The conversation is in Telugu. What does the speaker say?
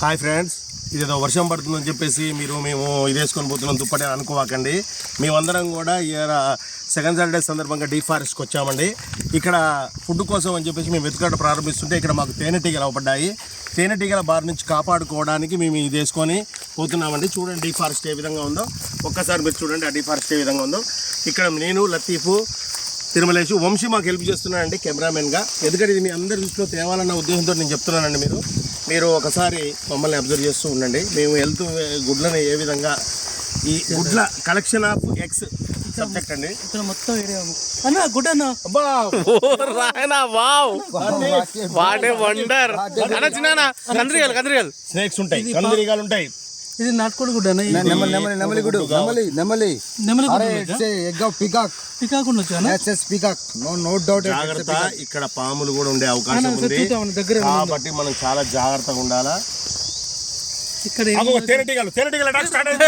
హాయ్ ఫ్రెండ్స్ ఇదేదో వర్షం పడుతుందని చెప్పేసి మీరు మేము ఇది వేసుకొని పోతున్నాం దుప్పటి అని అనుకోవాకండి. మేమందరం కూడా ఇయర్ సెకండ్ సాటర్డే సందర్భంగా డీ ఫారెస్ట్కి వచ్చామండి. ఇక్కడ ఫుడ్ కోసం అని చెప్పేసి మేము వెతుకడం ప్రారంభిస్తుంటే ఇక్కడ మాకు తేనెటీగలు అవపడ్డాయి. తేనెటీగల బారి నుంచి కాపాడుకోవడానికి మేము ఇది వేసుకొని పోతున్నామండి. చూడండి డీ ఫారెస్ట్ ఏ విధంగా ఉందో. ఒక్కసారి మీరు చూడండి ఆ డీ ఫారెస్ట్ ఏ విధంగా ఉందో. ఇక్కడ నేను లతీఫు తిరుమలేషు వంశీ మాకు హెల్ప్ చేస్తున్నానండి కెమెరామెన్గా ఎందుకంటే ఇది మీ అందరి దృష్టిలో తేవాలన్న ఉద్దేశంతో నేను చెప్తున్నానండి మీరు. మీరు ఒకసారి మమ్మల్ని అబ్జర్వ్ చేస్తూ ఉండండి. మేము హెల్త్ గుడ్లను ఏ విధంగా ఈ గుడ్ల కలెక్షన్ ఆఫ్ ఎక్స్ సబ్జెక్ట్ అండి. ఇక్కడ మొత్తం ఏరియా. అన్న గుడ్ అన్న. అబ్బా! రాయనా వావ్! వాట్ ఏ వండర్ అన్న చిన్న కందిరియాలి కందిరియాలి. స్నేక్స్ ఉంటాయి కందిరీగాలు ఉంటాయి. ఇది నాటుకోడి గుడ్ అన్న? ఇది నెమలి నెమలి నెమలి గుడు నెమలి నెమలి పికాక్. పికాక్ ఉండొచ్చు అన్న? Yes peacock. No no doubt జాగ్రత్త ఇక్కడ పాములు కూడా ఉండే అవకాశం ఉంది. దగ్గర కాబట్టి మనం చాలా జాగ్రత్తగా ఉండాలా? ఇక్కడ తేనెటీగలు తేనెటీగల స్టార్ట్ అయింది.